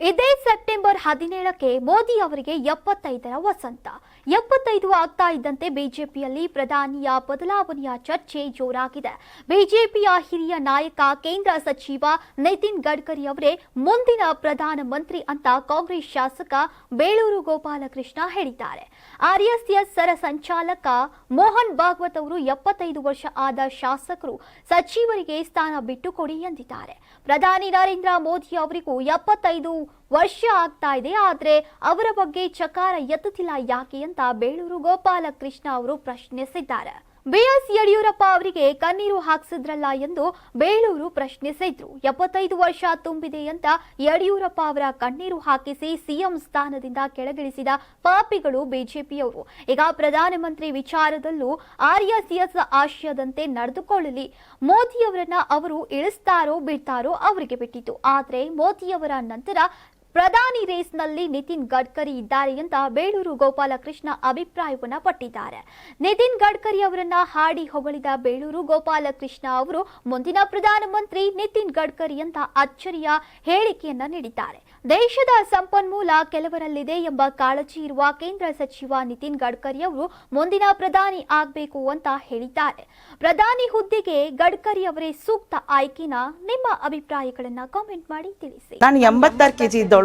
ಇದೇ ಸೆಪ್ಟೆಂಬರ್ ಹದಿನೇಳಕ್ಕೆ ಮೋದಿ ಅವರಿಗೆ ಎಪ್ಪತ್ತೈದರ ವಸಂತ. ಎಪ್ಪತ್ತೈದು ಆಗ್ತಾ ಇದ್ದಂತೆ ಬಿಜೆಪಿಯಲ್ಲಿ ಪ್ರಧಾನಿಯ ಬದಲಾವಣೆಯ ಚರ್ಚೆ ಜೋರಾಗಿದೆ. ಬಿಜೆಪಿಯ ಹಿರಿಯ ನಾಯಕ ಕೇಂದ್ರ ಸಚಿವ ನಿತಿನ್ ಗಡ್ಕರಿ ಅವರೇ ಮುಂದಿನ ಪ್ರಧಾನಮಂತ್ರಿ ಅಂತ ಕಾಂಗ್ರೆಸ್ ಶಾಸಕ ಬೇಳೂರು ಗೋಪಾಲಕೃಷ್ಣ ಹೇಳಿದ್ದಾರೆ. ಆರ್ಎಸ್ಎಸ್ ಸರ ಸಂಚಾಲಕ ಮೋಹನ್ ಭಾಗವತ್ ಅವರು ಎಪ್ಪತ್ತೈದು ವರ್ಷ ಆದ ಶಾಸಕರು ಸಚಿವರಿಗೆ ಸ್ಥಾನ ಬಿಟ್ಟುಕೊಡಿ ಎಂದಿದ್ದಾರೆ. ಪ್ರಧಾನಿ ನರೇಂದ್ರ ಮೋದಿ ಅವರಿಗೂ ಎಪ್ಪತ್ತೈದು ವರ್ಷ ಆಗ್ತಾ ಇದೆ, ಆದರೆ ಅವರ ಬಗ್ಗೆ ಚಕಾರ ಎತ್ತುತ್ತಿಲ್ಲ ಯಾಕೆ ಅಂತ ಬೇಳೂರು ಗೋಪಾಲಕೃಷ್ಣ ಅವರು ಪ್ರಶ್ನಿಸಿದ್ದಾರೆ. ಬಿಎಸ್ ಯಡಿಯೂರಪ್ಪ ಅವರಿಗೆ ಕಣ್ಣೀರು ಹಾಕ್ಸಿದ್ರಲ್ಲ ಎಂದು ಬೇಳೂರು ಪ್ರಶ್ನಿಸಿದ್ರು. ಎಪ್ಪತ್ತೈದು ವರ್ಷ ತುಂಬಿದೆ ಅಂತ ಯಡಿಯೂರಪ್ಪ ಅವರ ಕಣ್ಣೀರು ಹಾಕಿಸಿ ಸಿಎಂ ಸ್ಥಾನದಿಂದ ಕೆಳಗಿಳಿಸಿದ ಪಾಪಿಗಳು ಬಿಜೆಪಿಯವರು. ಈಗ ಪ್ರಧಾನಮಂತ್ರಿ ವಿಚಾರದಲ್ಲೂ ಆರ್ಎಸ್ಎಸ್ ಆಶಯದಂತೆ ನಡೆದುಕೊಳ್ಳಲಿ. ಮೋದಿಯವರನ್ನ ಅವರು ಇಳಿಸ್ತಾರೋ ಬಿಡ್ತಾರೋ ಅವರಿಗೆ ಬಿಟ್ಟಿತು ಆದರೆ ಮೋದಿಯವರ ನಂತರ ಪ್ರಧಾನಿ ರೇಸ್ನಲ್ಲಿ ನಿತಿನ್ ಗಡ್ಕರಿ ಇದ್ದಾರೆ ಅಂತ ಬೇಳೂರು ಗೋಪಾಲಕೃಷ್ಣ ಅಭಿಪ್ರಾಯವನ್ನ ಪಟ್ಟಿದ್ದಾರೆ. ನಿತಿನ್ ಗಡ್ಕರಿ ಅವರನ್ನ ಹಾಡಿ ಹೊಗಳಿದ ಬೇಳೂರು ಗೋಪಾಲಕೃಷ್ಣ ಅವರು ಮುಂದಿನ ಪ್ರಧಾನಮಂತ್ರಿ ನಿತಿನ್ ಗಡ್ಕರಿ ಅಂತ ಅಚ್ಚರಿಯ ಹೇಳಿಕೆಯನ್ನ ನೀಡಿದ್ದಾರೆ. ದೇಶದ ಸಂಪನ್ಮೂಲ ಕೆಲವರಲ್ಲಿದೆ ಎಂಬ ಕಾಳಜಿ ಇರುವ ಕೇಂದ್ರ ಸಚಿವ ನಿತಿನ್ ಗಡ್ಕರಿ ಅವರು ಮುಂದಿನ ಪ್ರಧಾನಿ ಆಗಬೇಕು ಅಂತ ಹೇಳಿದ್ದಾರೆ. ಪ್ರಧಾನಿ ಹುದ್ದೆಗೆ ಗಡ್ಕರಿ ಅವರೇ ಸೂಕ್ತ ಆಯ್ಕೆನ? ನಿಮ್ಮ ಅಭಿಪ್ರಾಯಗಳನ್ನ ಕಾಮೆಂಟ್ ಮಾಡಿ ತಿಳಿಸಿ. ನಾನು ಎಂಬತ್ತಾರು ಕೆಜಿ ಇದ್ದವಳು